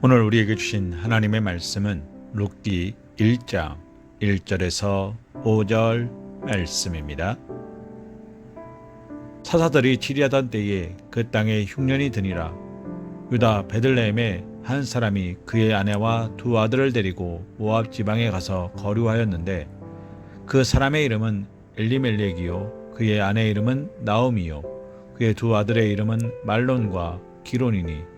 오늘 우리에게 주신 하나님의 말씀은 룻기 1장 1절에서 5절 말씀입니다. 사사들이 치리하던 때에 그 땅에 흉년이 드니라 유다 베들레헴에 한 사람이 그의 아내와 두 아들을 데리고 모압 지방에 가서 거류하였는데 그 사람의 이름은 엘리멜렉이요 그의 아내의 이름은 나오미요 그의 두 아들의 이름은 말론과 기론이니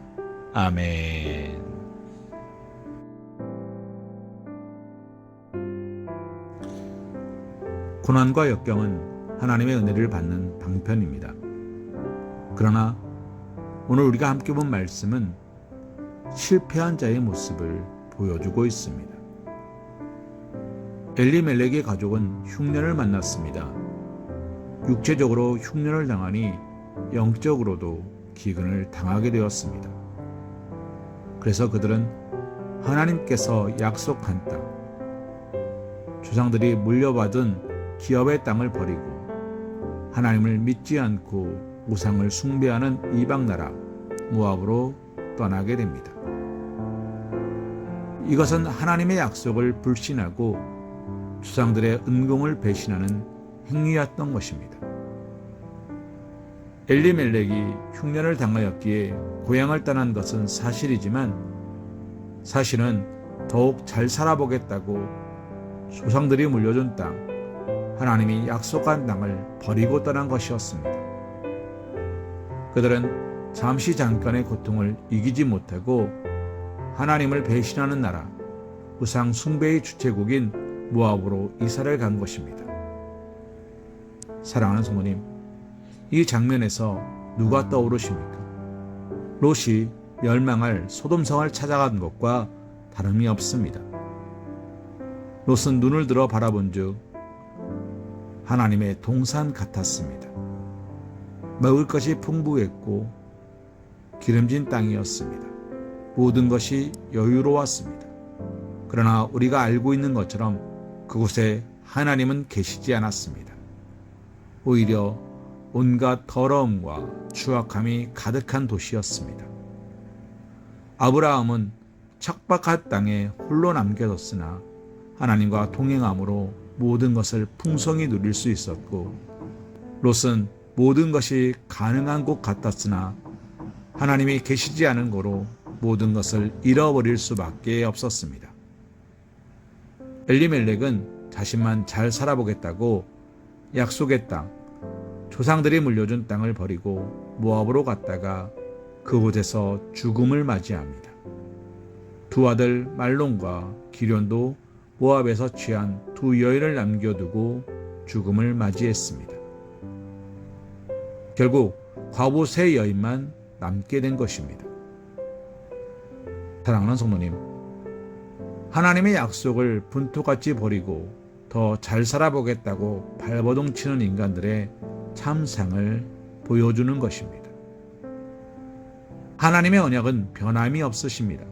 아멘 고난과 역경은 하나님의 은혜를 받는 방편입니다. 그러나 오늘 우리가 함께 본 말씀은 실패한 자의 모습을 보여주고 있습니다. 엘리멜렉의 가족은 흉년을 만났습니다. 육체적으로 흉년을 당하니 영적으로도 기근을 당하게 되었습니다. 그래서 그들은 하나님께서 약속한 땅, 조상들이 물려받은 기업의 땅을 버리고 하나님을 믿지 않고 우상을 숭배하는 이방 나라 모압으로 떠나게 됩니다. 이것은 하나님의 약속을 불신하고 조상들의 은공을 배신하는 행위였던 것입니다. 엘리멜렉이 흉년을 당하였기에 고향을 떠난 것은 사실이지만 사실은 더욱 잘 살아보겠다고 조상들이 물려준 땅, 하나님이 약속한 땅을 버리고 떠난 것이었습니다. 그들은 잠시 잠깐의 고통을 이기지 못하고 하나님을 배신하는 나라, 우상 숭배의 주체국인 모압으로 이사를 간 것입니다. 사랑하는 성모님, 이 장면에서 누가 떠오르십니까? 롯이 멸망할 소돔성을 찾아간 것과 다름이 없습니다. 롯은 눈을 들어 바라본 즉 하나님의 동산 같았습니다. 먹을 것이 풍부했고 기름진 땅이었습니다. 모든 것이 여유로웠습니다. 그러나 우리가 알고 있는 것처럼 그곳에 하나님은 계시지 않았습니다. 오히려 온갖 더러움과 추악함이 가득한 도시였습니다. 아브라함은 척박한 땅에 홀로 남겨졌으나 하나님과 동행함으로 모든 것을 풍성히 누릴 수 있었고 롯은 모든 것이 가능한 곳 같았으나 하나님이 계시지 않은 거로 모든 것을 잃어버릴 수밖에 없었습니다. 엘리멜렉은 자신만 잘 살아보겠다고 약속의 땅, 조상들이 물려준 땅을 버리고 모압으로 갔다가 그곳에서 죽음을 맞이합니다. 두 아들 말론과 기련도 모압에서 취한 두 여인을 남겨두고 죽음을 맞이했습니다. 결국 과부 세 여인만 남게 된 것입니다. 사랑하는 성도님, 하나님의 약속을 분토같이 버리고 더 잘 살아보겠다고 발버둥 치는 인간들의 참상을 보여주는 것입니다. 하나님의 언약은 변함이 없으십니다.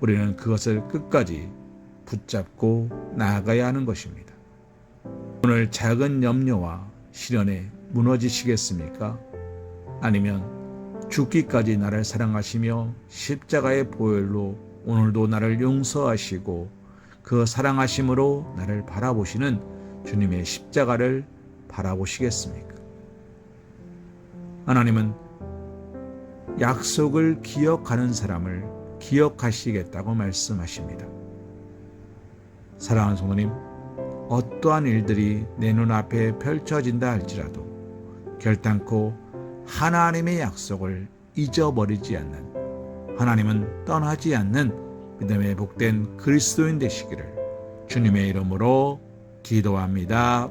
우리는 그것을 끝까지 붙잡고 나아가야 하는 것입니다. 오늘 작은 염려와 시련에 무너지시겠습니까? 아니면 죽기까지 나를 사랑하시며 십자가의 보혈로 오늘도 나를 용서하시고 그 사랑하심으로 나를 바라보시는 주님의 십자가를 바라보시겠습니까? 하나님은 약속을 기억하는 사람을 기억하시겠다고 말씀하십니다. 사랑하는 성도님, 어떠한 일들이 내 눈앞에 펼쳐진다 할지라도 결단코 하나님의 약속을 잊어버리지 않는 하나님은 떠나지 않는 믿음의 복된 그리스도인 되시기를 주님의 이름으로 기도합니다.